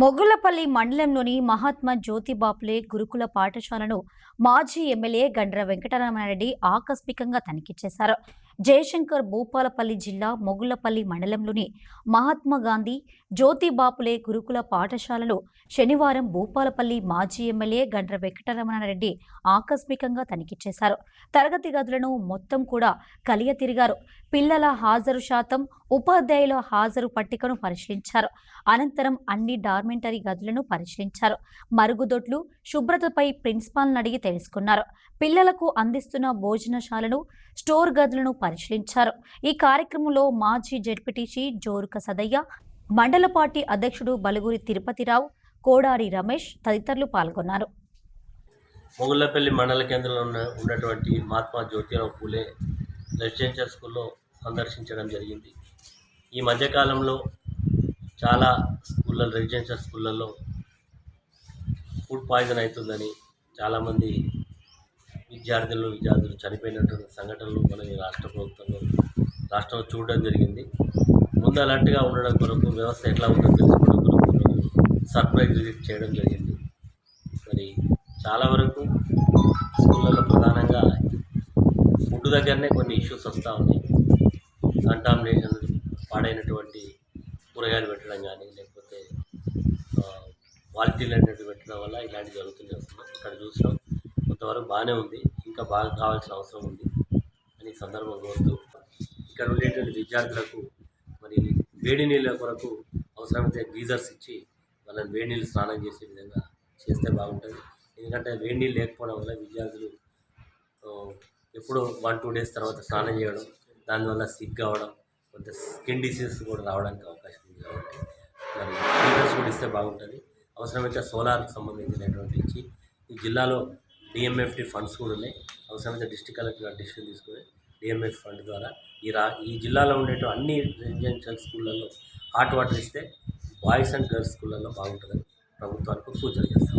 మొగులపల్లి మండలంలోని మహాత్మా జ్యోతిబాపులే గురుకుల పాఠశాలను మాజీ ఎమ్మెల్యే గండ్ర వెంకటరమణారెడ్డి ఆకస్మికంగా తనిఖీ చేశారు. జయశంకర్ భూపాలపల్లి జిల్లా మొగులపల్లి మండలంలోని మహాత్మా గాంధీ జ్యోతిబాపులే గురుకుల పాఠశాలను శనివారం భూపాలపల్లి మాజీ ఎమ్మెల్యే గండ్ర వెంకటరమణారెడ్డి ఆకస్మికంగా తనిఖీ చేశారు. తరగతి గదులను మొత్తం కూడా కలియ తిరిగారు పిల్లల హాజరు శాతం ఉపాధ్యాయుల హాజరు పట్టికను పరిశీలించారు. అనంతరం అన్ని డార్మెంటరీ గదులను పరిశీలించారు. మరుగుదొడ్లు శుభ్రతపై ప్రిన్సిపాల్ని అడిగి తెలుసుకున్నారు. పిల్లలకు అందిస్తున్న భోజనశాలను స్టోర్ గదులను పరిశీలించారు. ఈ కార్యక్రమంలో మాజీ జడ్పీటీసీ జోరుక సదయ్య మండల పార్టీ అధ్యక్షుడు బలుగురి తిరుపతిరావు కోడారి రమేష్ తదితరులు పాల్గొన్నారు. మొగుళ్ళపల్లి మండల కేంద్రంలో ఉన్న ఉన్నటువంటి మహాత్మా జ్యోతిరావు పూలే రెసిడెన్షియల్ స్కూల్లో సందర్శించడం జరిగింది. ఈ మధ్యకాలంలో చాలా స్కూళ్ళ రెసిడెన్షియల్ స్కూళ్ళల్లో ఫుడ్ పాయిజన్ అవుతుందని చాలామంది విద్యార్థులు విద్యార్థులు చనిపోయినటువంటి సంఘటనలు మన ఈ రాష్ట్ర ప్రభుత్వంలో రాష్ట్రంలో చూడడం జరిగింది. ముందు అలర్ట్గా ఉండడం కొరకు వ్యవస్థ ఎట్లా ఉందో తెలుసుకోవడం కొరకు సర్ప్రైజ్ విజిట్ చేయడం జరిగింది. మరి చాలా వరకు స్కూళ్ళలో ప్రధానంగా ఫుడ్ దగ్గరనే కొన్ని ఇష్యూస్ వస్తూ ఉన్నాయి. కంటామినేషన్ పాడైనటువంటి కూరగాయలు పెట్టడం కానీ లేకపోతే క్వాలిటీ లేనట్టు పెట్టడం వల్ల ఇలాంటివి జరుగుతుంది వస్తున్నాయి. ఇక్కడ చూసినాం. కొంతవరకు బాగానే ఉంది. ఇంకా బాగా కావాల్సిన అవసరం ఉంది అని సందర్భం కోరుతూ ఇక్కడ ఉండేటువంటి విద్యార్థులకు మరి వేడి నీళ్ళ కొరకు అవసరమైతే గీజర్స్ ఇచ్చి వాళ్ళని వేడి నీళ్ళు స్నానం చేసే విధంగా చేస్తే బాగుంటుంది. ఎందుకంటే వేడి నీళ్ళు లేకపోవడం వల్ల విద్యార్థులు ఎప్పుడో వన్ టూ డేస్ తర్వాత స్నానం చేయడం దానివల్ల సిక్ అవడం కొంత స్కిన్ డిసీజ్ కూడా రావడానికి అవకాశం ఉంది కాబట్టి మరి హీటర్స్ కూడా ఇస్తే బాగుంటుంది. అవసరమైతే సోలార్కి సంబంధించినటువంటి ఇచ్చి ఈ జిల్లాలో డిఎంఎఫ్టీ ఫండ్స్ కూడా ఉన్నాయి. అవసరమైతే డిస్ట్రిక్ కలెక్టర్ గారు డిసిషన్ తీసుకుని డిఎంఎఫ్ ఫండ్ ద్వారా ఈ రా ఈ జిల్లాలో ఉండే అన్ని రెసిడెన్షియల్ స్కూళ్ళల్లో హాట్ వాటర్ ఇస్తే బాయ్స్ అండ్ గర్ల్స్ స్కూళ్ళల్లో బాగుంటుందని ప్రభుత్వానికి సూచన చేస్తాం.